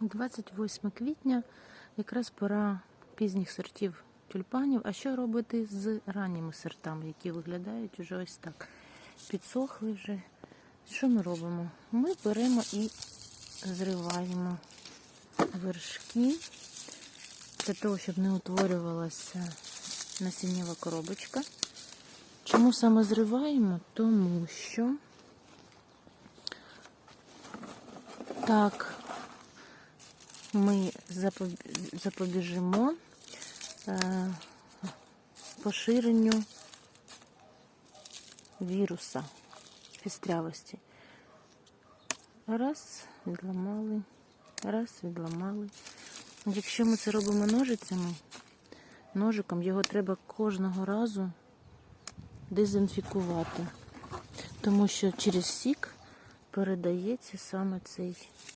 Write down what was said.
28 квітня, якраз пора пізніх сортів тюльпанів. А що робити з ранніми сортами, які виглядають уже ось так? Підсохли вже. Що ми робимо? Ми беремо і зриваємо вершки для того, щоб не утворювалася насіннєва коробочка. Чому саме зриваємо? Тому що так ми запоб- запобіжимо е, поширенню віруса пістрявості. Раз, відламали, раз, відламали. Якщо ми це робимо ножицями, ножиком його треба кожного разу дезінфікувати, тому що через сік передається саме цей